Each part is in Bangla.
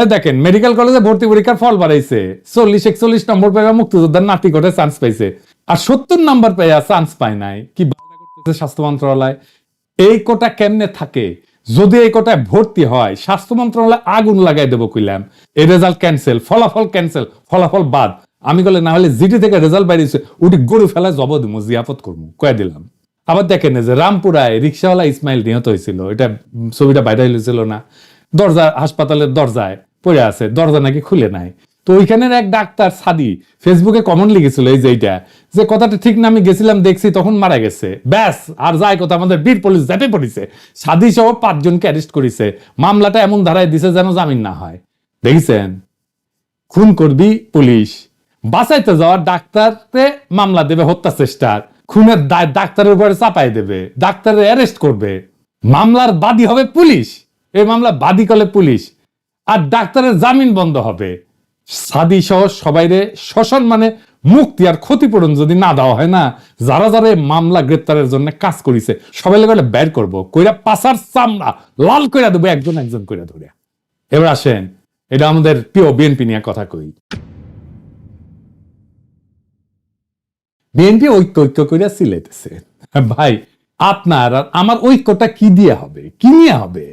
এ দেখেন মেডিকেল কলেজে ভর্তি পরীক্ষার ফল বাড়াইছে। চল্লিশ একচল্লিশ নম্বর পেয়ে মুক্তিযোদ্ধার নাতি করে চান্স পাইছে। আর সত্তর নম্বর পেয়ে চান্স পায় নাই। কি স্বাস্থ্য মন্ত্রণালয়? এই কোটা কেমনে থাকে? যদি এই কোটায় ভর্তি হয়, স্বাস্থ্য মন্ত্রণালয় আগুন লাগাই দেবো কইলাম। এই রেজাল্ট ক্যান্সেল ফলাফল ক্যান্সেল ফলাফল বাদ। আমি বলে না হলে জিটি থেকে রেজাল্ট বাইরেছে উঠি গরু ফেলায় জব দিমু জিয়াপত করব কয়ে দিলাম। আবার দেখেন যে রামপুরায় রিক্সাওয়ালা ইসমাইল নিহত হয়েছিল। এটা ছবিটা ভাইরাল হয়েছিল না। দরজা, হাসপাতালের দরজায়। পড়ে আছে, দরজা নাকি খুলে নাই। তো ওইখানের এক ডাক্তার সাদি ফেসবুকে কমন লিখেছিল এই যে এইটা, যে কথাটা ঠিক না, আমি গেছিলাম, দেখছি তখন মারা গেছে। ব্যাস, আর যাই কথা, আমাদের বীর পুলিশ জ্যাপে পড়েছে। সাদি সহ পাঁচজনকে অ্যারেস্ট করেছে। মামলাটা এমন ধারায় দিছে যেন জামিন না হয়। দেখেছেন? খুন করবি পুলিশ। বাঁচাইতে যাওয়ার ডাক্তারকে মামলা দেবে হত্যা চেষ্টার। খুনের দায় ডাক্তারের উপরে চাপাই দেবে। ডাক্তারের অ্যারেস্ট করবে। মামলার বাদী হবে পুলিশ। এই মামলা বাদী করলে পুলিশ। আর ডাক্তারের জামিন বন্ধ হবে। সাদি সহ সবাইরে শোষণ মানে মুক্তি আর ক্ষতিপূরণ যদি না দেওয়া হয় না, যারা যারা মামলা গ্রেপ্তারের জন্য কাজ করিছে, সবাই লেগে বের করব। কইরা পাশার চামড়া লাল কইরা দেবো, একজন একজন কইরা ধরে এবার আসেন, এটা আমাদের প্রিয় বিএনপি নিয়ে কথা কই। বিএনপি ঐক্য ঐক্য করিয়া সিলেতেছে ভাই, আপনার আমার ঐক্যটা কি দিয়ে হবে? কি নিয়ে হবে?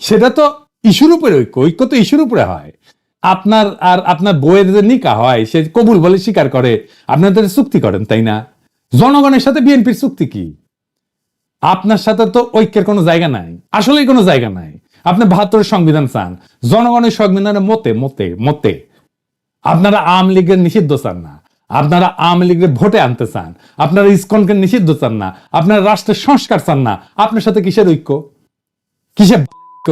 সেটা তো ইস্যুর উপরে ঐক্য ঐক্য তো ইস্যুর উপরে হয়। আপনার আর আপনার বইয়ের যে নিকা হয়, সে কবুল বলে স্বীকার করে। আপনাদের চুক্তি করেন, তাই না? জনগণের সাথে বিএনপির চুক্তি কি? আপনার সাথে তো ঐক্যের কোনো জায়গা নাই। আসলেই কোনো জায়গা নাই। আপনি বাহাত্তরের সংবিধান চান। জনগণের সংবিধানের মতে মতে মতে আপনারা আওয়ামী লীগের নিষিদ্ধ চান না। আপনারা আওয়ামী লীগের ভোটে আনতে চান। আপনারা ইসকনকে নিষিদ্ধ চান না। আপনারা রাষ্ট্রের সংস্কার চান না। আপনার সাথে কিসের ঐক্য? কিসের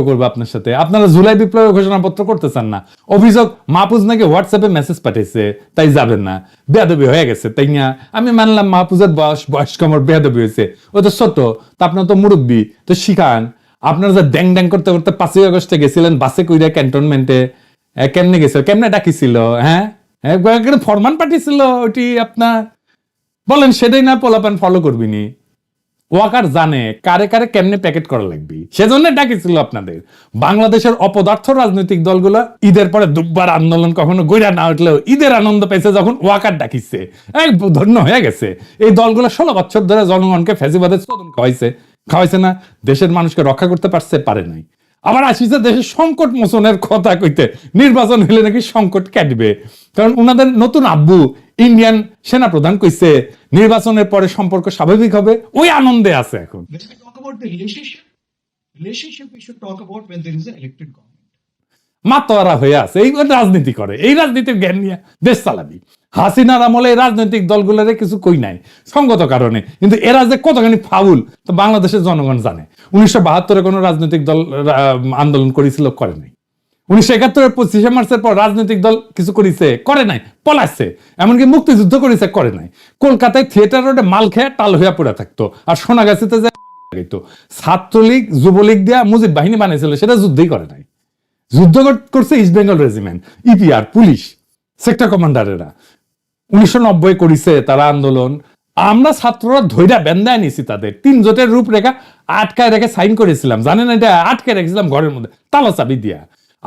করবে আপনার সাথে। আপনারা জুলাই বিপ্লবের ঘোষণাপত্র করতে চান না। অভিযোগ মাহফুজ নাকি হোয়াটসঅ্যাপে মেসেজ পাঠিয়েছে তাই যাবেন না। বেয়াদবি হয়ে গেছে তাই না? আমি মানলাম মাহফুজের বয়স বয়স কমর বেয়াদবি হয়েছে। ও তো ছোট তা আপনার তো মুরব্বী তো শিখান। আপনারা যে ড্যাং ড্যাং করতে করতে পাঁচই আগস্টে গেছিলেন বাসে কইরা ক্যান্টনমেন্টে। কেমনে গেছিল কেমনে ডাকিছিল হ্যাঁ? হ্যাঁ, ফরমান পাঠিয়েছিল ওটি আপনার। বলেন সেটাই না পোলাপান ফলো করবিনি। ওয়াকার জানে কারে কারে কেমনে প্যাকেট করা লাগবে। সেজন্য ডাকিছিল আপনাদের। বাংলাদেশের অপদার্থ রাজনৈতিক দলগুলো ঈদের পরে দুব্বার আন্দোলন কখনো গইরা না উঠলেও ঈদের আনন্দ পেয়েছে যখন ওয়াকার ডাকিছে। এক ধন্য হয়ে গেছে। এই দলগুলো ষোলো বছর ধরে জনগণকে ফেসিবাদের চোদন খাওয়াইছে। খাওয়াইছে না, দেশের মানুষকে রক্ষা করতে পারছে, পারে নাই। আবার আসিছে দেশের সংকট মোচনের কথা কইতে, নির্বাচন হলে নাকি সংকট কাটবে। কারণ ওনাদের নতুন আব্বু ইন্ডিয়ান সেনা প্রধান কইছে নির্বাচনের পরে সম্পর্ক স্বাভাবিক হবে। ওই আনন্দে আছে এখন. মাতোয়ারা হয়ে আছে এই রাজনীতি করে। এই রাজনীতির জ্ঞান নিয়ে দেশ চালাবি। হাসিনার আমলে রাজনৈতিক দলগুলোরে কিছু কই নাই সঙ্গত কারণে। কিন্তু এরা যে কতখানি ফাউল তো বাংলাদেশের জনগণ জানে। উনিশশো বাহাত্তরে কোনো রাজনৈতিক দল আন্দোলন করেছিল করে নাই। উনিশশো একাত্তরের পঁচিশে মার্চের পর রাজনৈতিক দল কিছু করেছে, করে নাই পলাচ্ছে এমনকি মুক্তিযুদ্ধ করেছে, করে নাই। কলকাতায় থিয়েটার রোডে মাল খেয়ে টাল হইয়া পড়ে থাকতো। আর ছাত্রলীগ, যুবলীগ দিয়া মুজিব বাহিনী বানিয়েছিল সেটা যুদ্ধই করে নাই। যুদ্ধ করছে east Bengal regiment EPR police sector কমান্ডারেরা উনিশশো নব্বই করিছে তারা আন্দোলন। আমরা ছাত্ররা ধৈর্য বেন্দায় নিছি তাদের। তিন জোটের রূপরেখা আটকায় রেখে সাইন করেছিলাম। জানেন এটা? আটকায় রেখেছিলাম ঘরের মধ্যে। তালা চাবি দিয়া।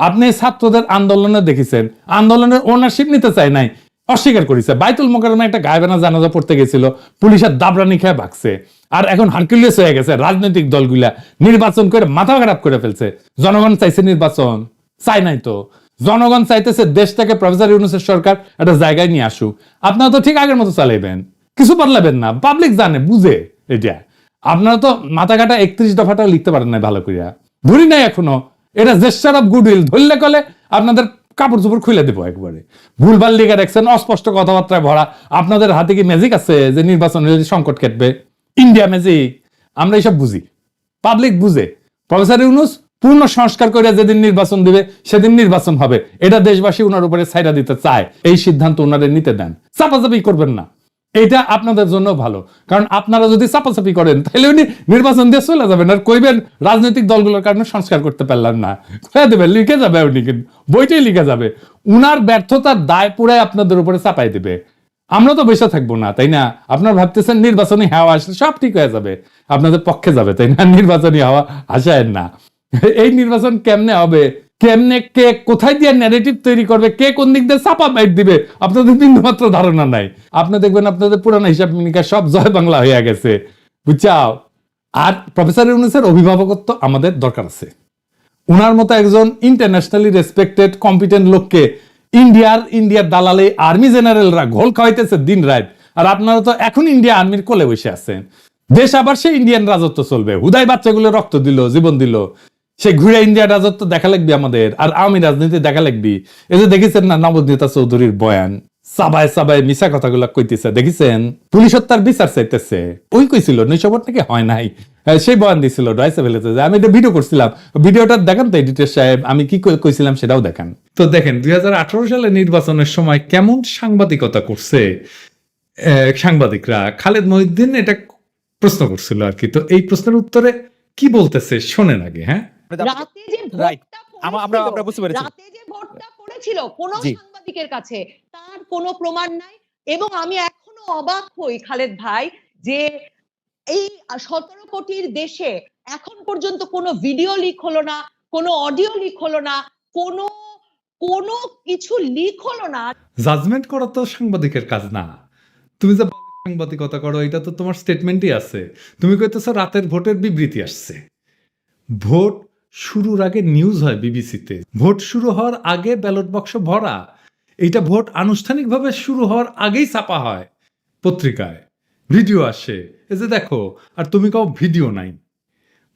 আপনি ছাত্রদের আন্দোলনে দেখেছেন, আন্দোলনের ওনারশিপ নিতে চায় নাই, অস্বীকার করেছে। বাইতুল মোকারমে একটা গায়বানা জানাজা পড়তে গেছিল পুলিশের দাবরানি খেয়ে ভাগছে। আর এখন হারকুলিয়াস হয়ে গেছে, রাজনৈতিক দলগুলা নির্বাচন করে মাথা খারাপ করে ফেলছে। জনগণ চাইছে নির্বাচন চাই নাই তো। জনগণ চাইতেছে দেশটাকে প্রফেসর ইউনুসের সরকার একটা জায়গায় নিয়ে আসুক। আপনারা তো ঠিক আগের মতো চালাইবেন, কিছু বদলাবেন না পাবলিক জানে, বুঝে এটা। আপনারা তো মাথা কাটা একত্রিশ দফাটাও লিখতে পারেন না ভালো করিয়া। ধরি নাই এখনও এটা জেস্টার অফ গুডউইল ধরলে কলে আপনাদের কাপড় চোপড় খুলে দেবো একবারে। ভুলভাল লিখে রাখছেন, অস্পষ্ট কথাবার্তায় ভরা। আপনাদের হাতে কি ম্যাজিক আছে যে নির্বাচন সংকট কাটবে? ইন্ডিয়া ম্যাজিক আমরা এইসব বুঝি। পাবলিক বুঝে। প্রফেসর ইউনুস পূর্ণ সংস্কার করে যেদিন নির্বাচন দিবে, সেদিন নির্বাচন হবে। এটা দেশবাসী ওনার উপরে ছাইরা দিতে চায়। এই সিদ্ধান্ত ওনাদের নিতে দেন। চাপাচাপি করবেন না। এটা আপনাদের জন্য ভালো। কারণ আপনারা যদি চাপাচাপি করেন, তাহলে উনি নির্বাচন দিয়ে চলে যাবেন আর কইবেন, রাজনৈতিক দলগুলোর কারণে সংস্কার করতে পারলাম না। কয়ে দেবেন, লিখে যাবে উনি কিন্তু, বইটাই লিখে যাবে। উনার ব্যর্থতার দায় পুরাই আপনাদের উপরে চাপাই দেবে। আমরা তো বসে থাকব না, তাই না? আপনার ভাবতেছেন নির্বাচনী হাওয়া আসলে সব ঠিক হয়ে যাবে। আপনাদের পক্ষে যাবে, তাই না? নির্বাচনী হাওয়া আসায় না। এই নির্বাচন কেমনে হবে? কেমনে কে কোথায় দিয়ে ন্যারেটিভ তৈরি করবে, কে কোন দিক দিয়ে চাপা বাইট দিবে, আপনাদের বিন্দু মাত্র ধারণা নাই। আপনি দেখবেন আপনাদের পুরানো হিসাব মিনিকা সব জয় বাংলা হয়ে গেছে। বুঝছাও? আর প্রফেসর ইউনুসের অভিভাবকত্ব আমাদের দরকার আছে। উনার মতো একজন ইন্টারন্যাশনালি রেসপেক্টেড কম্পিটেন্ট লোককে ইন্ডিয়ার ইন্ডিয়ার দালালে আর্মি জেনারেলরা ঘোল খাওয়াইতেছে দিন রাত। আর আপনারা তো এখন ইন্ডিয়া আর্মির কোলে বসে আছেন। দেশ আবার সে ইন্ডিয়ান রাজত্ব চলবে। হুদাই বাচ্চাগুলো রক্ত দিল, জীবন দিল। সে ঘুরে ইন্ডিয়ার রাজত্ব দেখা লাগবে আমাদের, আর আওয়ামী রাজনীতি দেখা লাগবি। এই যে দেখেছেন না নবনীতা চৌধুরীর বয়ান? সাবায় সাবায় মিশা কথাগুলো কইতেছে, দেখেছেন? পুলিশ হত্যার বিচার চাইতেছে। ওই কইছিল নৈশবর থেকে হয় নাই? সেই বয়ান দিছিল ফেলেছে যে আমি এটা ভিডিও করছিলাম। ভিডিওটা দেখান তো এডিটর সাহেব, আমি কি কইছিলাম সেটাও দেখান। তো দেখেন, দুই হাজার আঠারো সালে নির্বাচনের সময় কেমন সাংবাদিকতা করছে? সাংবাদিকরা, খালেদ মহিউদ্দিন এটা প্রশ্ন করছিল আর কি। তো এই প্রশ্নের উত্তরে কি বলতেছে, শোনেন আগে হ্যাঁ? রাতে যে ভোটটা আমরা- আমরা বুঝতে পেরেছি। রাতে যে ভোটটা পড়েছিল কোন সাংবাদিকের কাছে তার কোনো প্রমাণ নাই এবং আমি এখনও অবাক হই খালেদ ভাই যে এই সতেরো কোটির দেশে এখন পর্যন্ত কোনো ভিডিও লিক হলো না কোনো অডিও লিক হলো না কোনো কোনো কিছু লিক হলো না। জাজমেন্ট করা তো সাংবাদিকের কাজ না। তুমি যে সাংবাদিকতা করো এটা তো তোমার স্টেটমেন্টই আছে। তুমি কইতেছো রাতের ভোটের বিবৃতি আসছে। ভোট শুরুর আগে নিউজ হয় বিবিসিতে। ভোট শুরু হওয়ার আগে ব্যালট বাক্স ভরা। এইটা ভোট আনুষ্ঠানিকভাবে শুরু হওয়ার আগেই ছাপা হয় পত্রিকায়। ভিডিও আসে। এই যে দেখো, আর তুমি কাও ভিডিও নাই।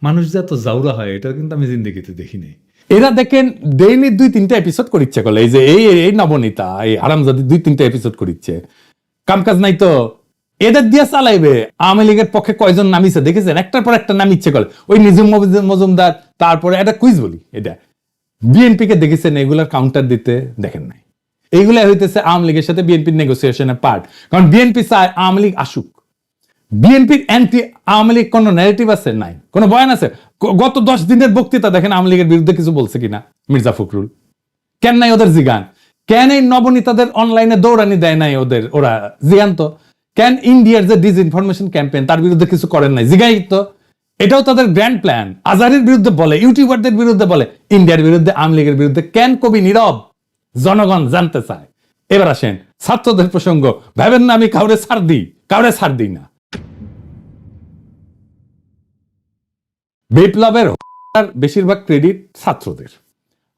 মানুষ যে এত জাউরা হয়, এটা কিন্তু আমি জিন্দগিতে দেখিনি। এরা দেখেন, ডেইলি দুই, তিনটা এপিসোড করিচ্ছে কলে। এই যে এই এই নবনীতা, এই আরামজাদি দুই, তিনটা এপিসোড করিচ্ছে। কামকাজ নাই তো? এদের দিয়ে চালাইবে। আওয়ামী লীগের পক্ষে কয়জন নামিছে দেখেছেন? একটার পর একটা নামিচ্ছে কলে ওই নিজুম মজুমদার, তারপরে একটা কুইজ বলি, এটা। বিএনপি কে দেখেছেন, এগুলার কাউন্টার দিতে দেখেন নাই। এইগুলা হইতেছে আওয়ামী লীগের সাথে বিএনপির নেগোসিয়েশনের পার্ট কারণ বিএনপি চায় আওয়ামী লীগ আসুক। বিএনপির অ্যান্টি আওয়ামী লীগ কোনো ন্যারেটিভ আছে? নাই। কোনো বয়ান আছে? গত দশ দিনের বক্তৃতা দেখেন আওয়ামী লীগের বিরুদ্ধে কিছু বলছে কিনা? মির্জা ফখরুল। কেন নাই ওদের জিগান? কেন এই নবনীতাদের অনলাইনে দৌড়ানি দেয় নাই ওদের, ওরা? জিগান তো। কেন ইন্ডিয়ার যে ডিসইনফরমেশন ক্যাম্পেইন তার বিরুদ্ধে কিছু করেন নাই। জিগাই তো। এটাও তাদের গ্র্যান্ড প্ল্যান আজারের বিরুদ্ধে বলে, ইউটিউবারদের বিরুদ্ধে বলে, ইন্ডিয়ার বিরুদ্ধে, আওয়ামী লীগের বিরুদ্ধে কেন কবি নীরব? জনগণ জানতে চায়। এবার আসেন, ছাত্রদের প্রসঙ্গ। ভাবেন না আমি কাউরে ছাড় দিই, কাউরে ছাড় দিই না। বিপ্লবের বেশিরভাগ ক্রেডিট ছাত্রদের।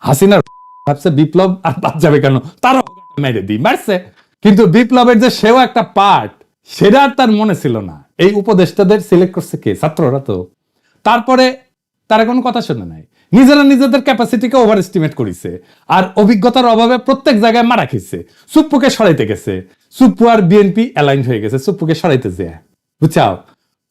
হাসিনার ভাবছে বিপ্লব আর বাদ যাবে কেন? তারও মেরে দিই, মারছে। কিন্তু বিপ্লবের যে সেও একটা পার্ট সেটা আর তার মনে ছিল না। এই উপদেষ্টাদের সিলেক্ট করছে কে? ছাত্ররা তো। তারপরে তারা কোনো কথা শোনে নাই। নিজেরা নিজেদের ক্যাপাসিটিকে ওভার এস্টিমেট করেছে। আর অভিজ্ঞতার অভাবে প্রত্যেক জায়গায় মারা খেয়েছে। সুপ্পুকে সরাইতে গেছে। সুপ্পু আর বিএনপি অ্যালাইন হয়ে গেছে। সুপ্পুকে সরাইতে যায়। বুঝছাও?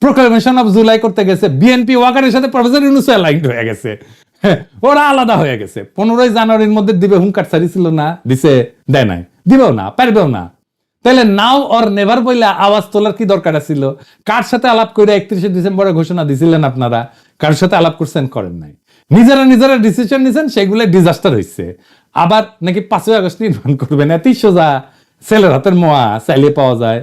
প্রোক্লামেশন অফ জুলাই করতে গেছে। বিএনপি ওয়াকারের সাথে প্রফেসর ইউনুস অ্যালাইন হয়ে গেছে। হ্যাঁ, ওরা আলাদা হয়ে গেছে। পনেরোই জানুয়ারির মধ্যে দিবে হুঙ্কার ছাড়িছিল না দিছে দেয় নাই। দিবেও না পারবেও না। তাহলে নাও অর নেভার বইলে আওয়াজ তোলার কি দরকার ছিল কার সাথে আলাপ করে একত্রিশে ডিসেম্বরে ঘোষণা দিছিলেন আপনারা? কার সাথে আলাপ করছেন করেন নাই। নিজেরা নিজেরা ডিসিশন নিছেন সেগুলো ডিজাস্টার হয়েছে আবার নাকি পাঁচই আগস্ট নির্মাণ করবেন, এতই সোজা। ছেলের হাতের মোয়া, চাইলে পাওয়া যায়।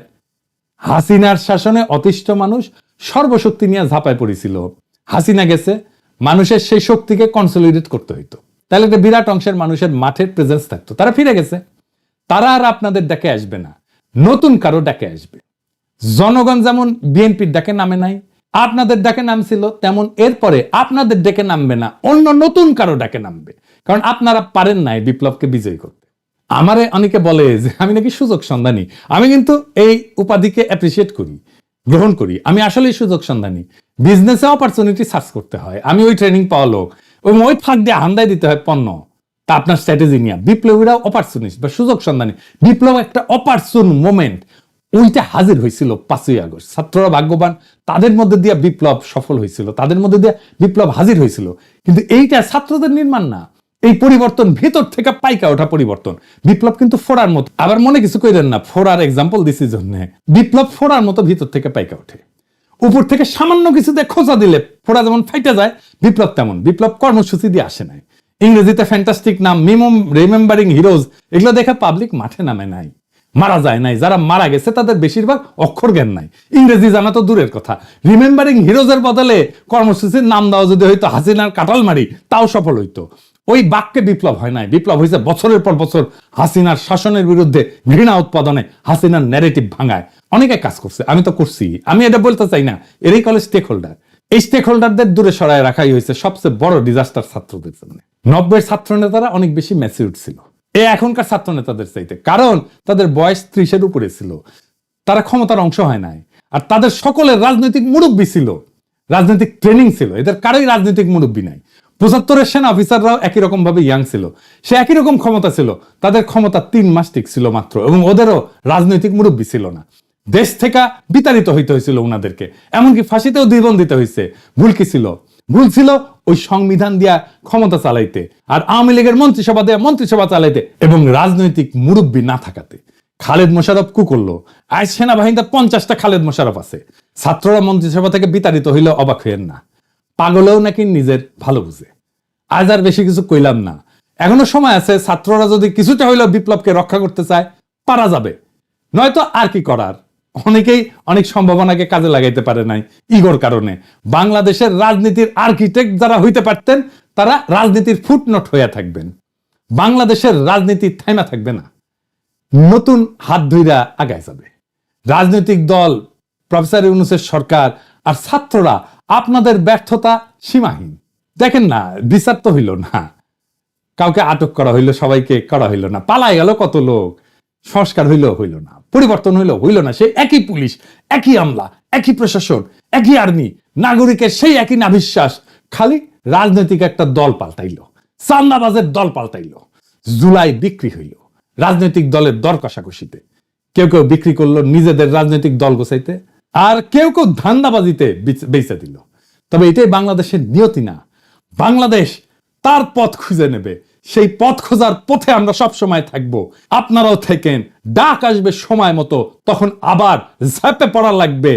হাসিনার শাসনে অতিষ্ঠ মানুষ সর্বশক্তি নিয়ে ঝাঁপায় পড়েছিল। হাসিনা গেছে, মানুষের সেই শক্তিকে কনসলিডেট করতে হইতো। তাহলে একটা বিরাট অংশের মানুষের মাঠের প্রেজেন্স থাকতো। তারা ফিরে গেছে। তারা আর আপনাদের ডাকে আসবে না। নতুন কারও ডাকে আসবে। জনগণ যেমন বিএনপির ডাকে নামে নাই, আপনাদের ডাকে নামছিল, তেমন এরপরে আপনাদের ডেকে নামবে না, অন্য নতুন কারও ডাকে নামবে। কারণ আপনারা পারেন নাই বিপ্লবকে বিজয়ী করতে। আমারে অনেকে বলে যে, আমি নাকি সুযোগ সন্ধানী। আমি কিন্তু এই উপাধিকে অ্যাপ্রিসিয়েট করি, গ্রহণ করি। আমি আসলেই সুযোগ সন্ধানী। বিজনেসে অপরচুনিটি সার্চ করতে হয়। আমি ওই ট্রেনিং পাওয়া লোক। ওই ফাঁক দিয়ে হান্দায় দিতে হয় পণ্য। তা আপনার স্ট্র্যাটেজি নিয়ে। বিপ্লবীরা অপরচুনিস্ট বা সুযোগ সন্ধানী। বিপ্লব একটা অপারচুন মোমেন্ট ওইটা হাজির হয়েছিল পাঁচই আগস্ট। ছাত্ররা ভাগ্যবান, তাদের মধ্যে দিয়ে বিপ্লব সফল হয়েছিল, তাদের মধ্যে দিয়ে বিপ্লব হাজির হয়েছিল। কিন্তু এইটা ছাত্রদের নির্মাণ না। এই পরিবর্তন ভেতর থেকে পাইকা ওঠা পরিবর্তন। বিপ্লব কিন্তু ফোড়ার মতো। আবার মনে কিছু কইলেন না, ফোড়ার এক্সাম্পল দিছি জন্য। বিপ্লব ফোড়ার মতো ভিতর থেকে পাইকা ওঠে। উপর থেকে সামান্য কিছুতে খোঁচা দিলে ফোড়া যেমন ফাইটা যায়, বিপ্লব তেমন। বিপ্লব কর্মসূচি দিয়ে আসে নাই। ইংরেজিতে ফ্যান্টাস্টিক নাম মিমম রিমেম্বারিং হিরোজ এগুলো দেখে পাবলিক মাঠে নামে নাই, মারা যায় নাই। যারা মারা গেছে, তাদের বেশিরভাগ অক্ষর জ্ঞান নাই। ইংরেজি জানা তো দূরের কথা। রিমেম্বারিং হিরোজের বদলে কর্মসূচির নাম দেওয়া যদি হয়তো হাসিনার কাটাল মারি তাও সফল হইতো। ওই বাক্যে বিপ্লব হয় নাই। বিপ্লব হয়েছে বছরের পর বছর হাসিনার শাসনের বিরুদ্ধে ঘৃণা উৎপাদনে হাসিনার ন্যারেটিভ ভাঙায়। অনেকে কাজ করছে, আমি তো করছি। আমি এটা বলতে চাই না, এরই কলেজ স্টেক হোল্ডার এই স্টেক হোল্ডারদের দূরে সরায় রাখাই হয়েছে সবচেয়ে বড় ডিজাস্টার ছাত্রদের জন্য। নব্বই ছাত্র নেতারা অনেক বেশি ম্যাচিউর ছিল। এ এখনকার ছাত্র নেতাদের চাইতে। কারণ তাদের বয়স ত্রিশের উপরে ছিল। তারা ক্ষমতার অংশ হয় নাই। আর তাদের সকলের রাজনৈতিক মুরব্বী ছিল। রাজনৈতিক ট্রেনিং ছিল। এদের কারোই রাজনৈতিক মুরব্বী নাই। পঁচাত্তরের সেনা অফিসাররাও একই রকম ভাবে ইয়াং ছিল। সে একই রকম ক্ষমতা ছিল। তাদের ক্ষমতা তিন মাস টিক ছিল মাত্র এবং ওদেরও রাজনৈতিক মুরব্বী ছিল না। দেশ থেকে বিতাড়িত হইতে হয়েছিল ওনাদেরকে এমনকি ফাঁসিতেও দ্বিবন দিতে হয়েছে ভুল কি ছিল? ভুল ছিল, ওই সংবিধান দিয়া ক্ষমতা চালাইতে। আর আওয়ামী লীগের মন্ত্রিসভা দেয়া মন্ত্রিসভা চালাইতে এবং রাজনৈতিক মুরব্বী না থাকাতে। খালেদ মোশারফ কু করল? আজ সেনাবাহিনীতে পঞ্চাশটা খালেদ মোশারফ আছে। ছাত্ররা মন্ত্রিসভা থেকে বিতাড়িত হইলে অবাক হইয়েন না। পাগলেও নাকি নিজের ভালো বুঝে। আজ আর বেশি কিছু কইলাম না। এখনও সময় আছে, ছাত্ররা যদি কিছুটা হইলেও বিপ্লবকে রক্ষা করতে চায়, পারা যাবে। নয়তো আর কি করার? অনেকেই অনেক সম্ভাবনাকে কাজে লাগাইতে পারে নাই ইগোর কারণে। বাংলাদেশের রাজনীতির আর্কিটেক্ট যারা হইতে পারতেন, তারা রাজনীতির ফুটনট হইয়া থাকবেন। বাংলাদেশের রাজনীতি থাইমা থাকবে না। নতুন হাত ধুইরা আগায় যাবে। রাজনৈতিক দল, প্রফেসর ইউনুসের সরকার আর ছাত্ররা আপনাদের ব্যর্থতা সীমাহীন। দেখেন না, বিচার তো হইল না। কাউকে আটক করা হইল, সবাইকে করা হইল না। পালাই গেল কত লোক? সংস্কার হইল হইল না, পরিবর্তন হইল হইল না, সেই একই পুলিশ, একই আমলা, একই প্রশাসন, একই আর্মি, নাগরিকের সেই একই নাভিশ্বাস, খালি রাজনৈতিক একটা দল পাল্টাইলো, চান্দাবাজের দল পাল্টাইলো, জুলাই বিক্রি হইল, রাজনৈতিক দলের দর কষাকষিতে। কেউ কেউ বিক্রি করল নিজেদের রাজনৈতিক দল গোছাইতে, আর কেউ কেউ ধান্দাবাজিতে বিচ- বেচে দিল। তবে এটাই বাংলাদেশের নিয়তি না, বাংলাদেশ তার পথ খুঁজে নেবে সেই পথ খোঁজার পথে আমরা সব সময় থাকব। আপনারাও থাকেন, ডাক আসবে সময় মতো, তখন আবার ঝাঁপে পড়া লাগবে।